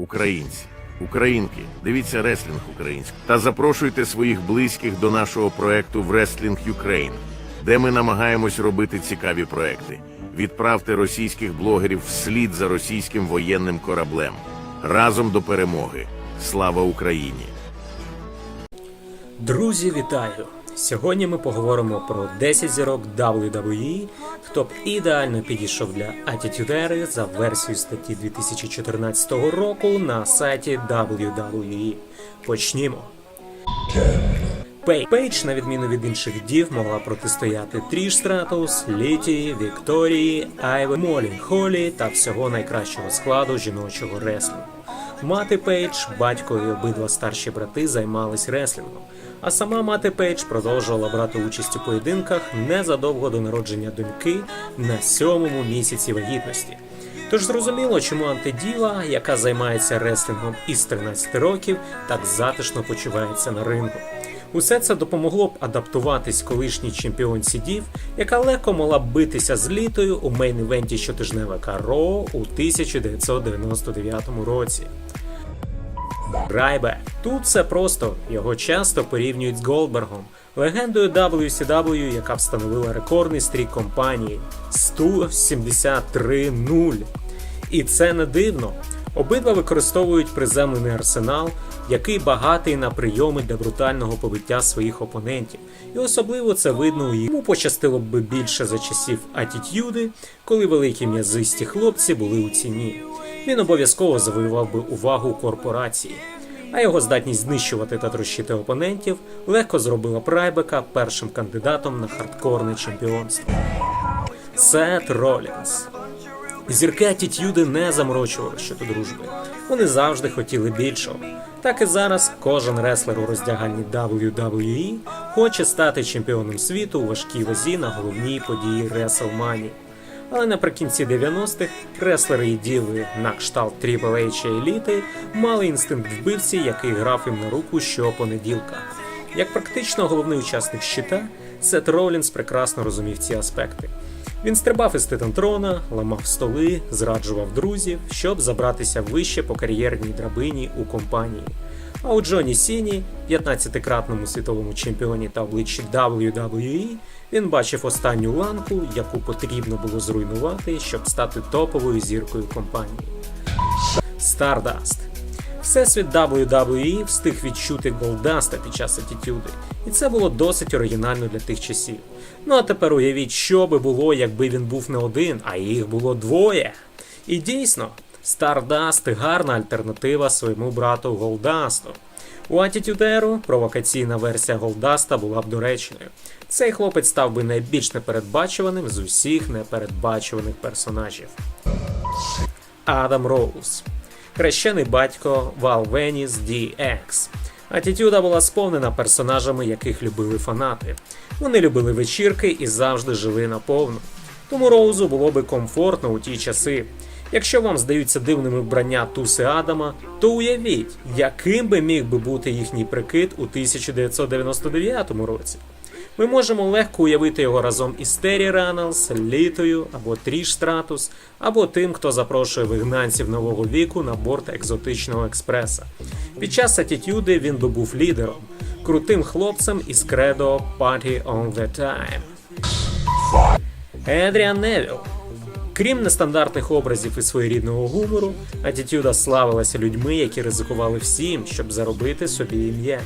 Українці, українки, дивіться реслінг український та запрошуйте своїх близьких до нашого проекту в Wrestling Ukraine, де ми намагаємось робити цікаві проекти. Відправте російських блогерів вслід за російським воєнним кораблем. Разом до перемоги. Слава Україні! Друзі, вітаю! Сьогодні ми поговоримо про 10 зірок WWE, хто б ідеально підійшов для Era за версією статті 2014 року на сайті WWE. Почнімо. Пей- Пейдж, на відміну від інших дів, могла протистояти Тріш Стратус, Літі, Вікторії, Айве, Молі, Холі та всього найкращого складу жіночого реслінгу. Мати Пейдж, батько і обидва старші брати займались реслінгом, а сама мати Пейдж продовжувала брати участь у поєдинках незадовго до народження доньки на сьомому місяці вагітності. Тож зрозуміло, чому антидіва, яка займається реслінгом із 13 років, так затишно почувається на рингу. Усе це допомогло б адаптуватись колишній чемпіонці Дів, яка легко могла б битися з літою у мейн-івенті щотижневика Ро у 1999 році. Райбе. Тут все просто. Його часто порівнюють з Голдбергом, легендою WCW, яка встановила рекордний стрік компанії 173-0. І це не дивно. Обидва використовують приземлений арсенал, який багатий на прийоми для брутального побиття своїх опонентів. І особливо це видно у. Йому пощастило б більше за часів Атітюди, коли великі м'язисті хлопці були у ціні. Він обов'язково завоював би увагу корпорації. А його здатність знищувати та трощити опонентів легко зробила Прайбека першим кандидатом на хардкорне чемпіонство. Сет Ролінс. Зірки Атітюди не заморочували щодо дружби. Вони завжди хотіли більшого. Так і зараз кожен реслер у роздягальні WWE хоче стати чемпіоном світу у важкій вазі на головній події WrestleMania. Але наприкінці 90-х креслери і діли на кшталт Triple H еліти мали інстинкт вбивці, який грав їм на руку щопонеділка. Як практично головний учасник щита, Сет Роулінс прекрасно розумів ці аспекти. Він стрибав із титантрона, ламав столи, зраджував друзів, щоб забратися вище по кар'єрній драбині у компанії. А у Джоні Сіні, 15-кратному світовому чемпіоні та обличчі WWE, він бачив останню ланку, яку потрібно було зруйнувати, щоб стати топовою зіркою компанії. Stardust. Всесвіт WWE встиг відчути Голдаста під час атітюди, і це було досить оригінально для тих часів. Ну а тепер уявіть, що би було, якби він був не один, а їх було двоє. І дійсно, Stardust – гарна альтернатива своєму брату Голдасту. У Era провокаційна версія Голдаста була б доречною. Цей хлопець став би найбільш непередбачуваним з усіх непередбачуваних персонажів. Адам Роуз. Хрещений батько Вал Веніс DX. Атітюда була сповнена персонажами, яких любили фанати. Вони любили вечірки і завжди жили наповну. Тому Роузу було би комфортно у ті часи. Якщо вам здаються дивними вбрання Туси Адама, то уявіть, яким би міг би бути їхній прикид у 1999 році. Ми можемо легко уявити його разом із Террі Раналс, Літою або Тріш Стратус, або тим, хто запрошує вигнанців нового віку на борт екзотичного експреса. Під час атітюди він би був лідером, крутим хлопцем із кредо Party on the Time. Едріан Невіл. Крім нестандартних образів і своєрідного гумору, Атітюда славилася людьми, які ризикували всім, щоб заробити собі ім'я.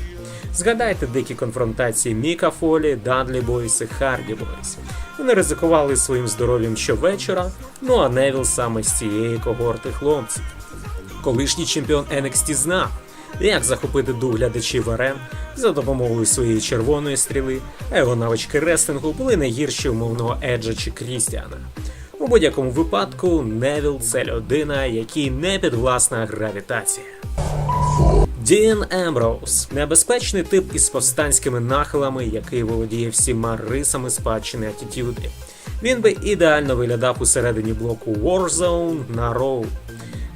Згадайте дикі конфронтації Міка Фолі, Дадлі Бойс і Харді Бойс. Вони ризикували своїм здоров'ям щовечора, ну а Невіл саме з цієї когорти хлопців. Колишній чемпіон NXT знав, як захопити дух глядачів арен за допомогою своєї червоної стріли, а його навички рестлингу були не гірші умовного Еджа чи Крістіана. У будь-якому випадку Невіл це людина, якій не підвласна гравітація. Дін Емброуз небезпечний тип із повстанськими нахилами, який володіє всіма рисами спадщини атітюди. Він би ідеально виглядав у середині блоку Warzone на Роу.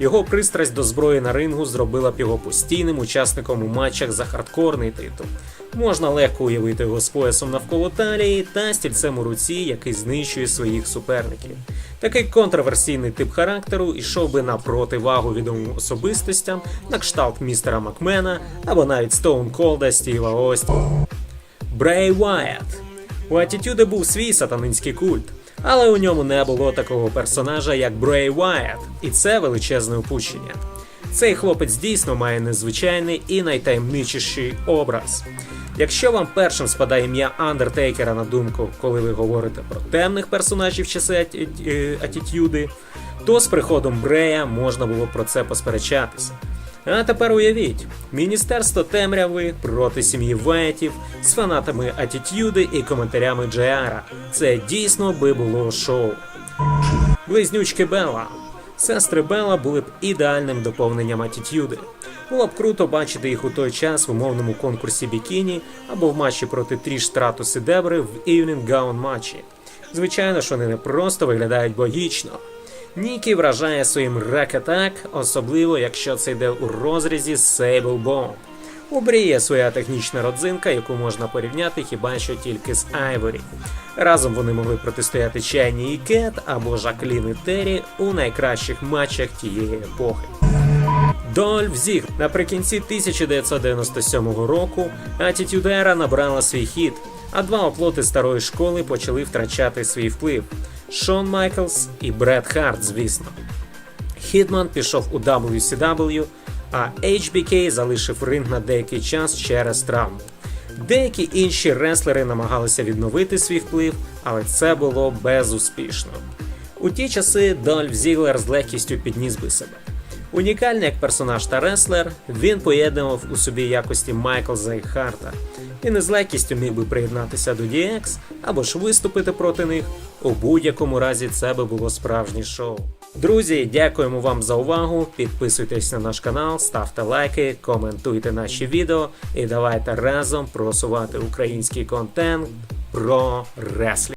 Його пристрасть до зброї на рингу зробила б його постійним учасником у матчах за хардкорний титул. Можна легко уявити його з поясом навколо талії та стільцем у руці, який знищує своїх суперників. Такий контроверсійний тип характеру йшов би на противагу відомим особистостям на кшталт містера Макмена або навіть Стоун Колда Стіва Остіна. Брей Вайат. У Атітюди був свій сатанинський культ, але у ньому не було такого персонажа, як Брей Вайат, і це величезне упущення. Цей хлопець дійсно має незвичайний і найтаємничіший образ. Якщо вам першим спадає ім'я Андертейкера на думку, коли ви говорите про темних персонажів часи Аті- е, Атітюди, то з приходом Брея можна було про це посперечатися. А тепер уявіть, Міністерство темряви проти сім'ї Ветів з фанатами Атітюди і коментарями Джеара. Це дійсно би було шоу. Близнючки Белла. Сестри Белла були б ідеальним доповненням Атітюди. Було б круто бачити їх у той час в умовному конкурсі бікіні або в матчі проти Тріш Стратус і Дебри в Evening Gown матчі. Звичайно ж, вони не просто виглядають богічно. Нікі вражає своїм ракетак, особливо якщо це йде у розрізі Sable Bomb. У Брі є своя технічна родзинка, яку можна порівняти хіба що тільки з Айворі. Разом вони могли протистояти Чайні і Кет або Жаклін і Террі у найкращих матчах тієї епохи. Дольф Зіг наприкінці 1997 року Era набрала свій хід, а два оплоти старої школи почали втрачати свій вплив: Шон Майклс і Бред Харт, звісно. Хітман пішов у WCW, а HBK залишив ринг на деякий час через травму. Деякі інші реслери намагалися відновити свій вплив, але це було безуспішно. У ті часи Дольф Зіглер з легкістю підніс би себе. Унікальний як персонаж та реслер, він поєднував у собі якості Майклза і Харта. Він з легкістю міг би приєднатися до DX або ж виступити проти них. У будь-якому разі це би було справжнє шоу. Друзі, дякуємо вам за увагу. Підписуйтесь на наш канал, ставте лайки, коментуйте наші відео і давайте разом просувати український контент про реслінг.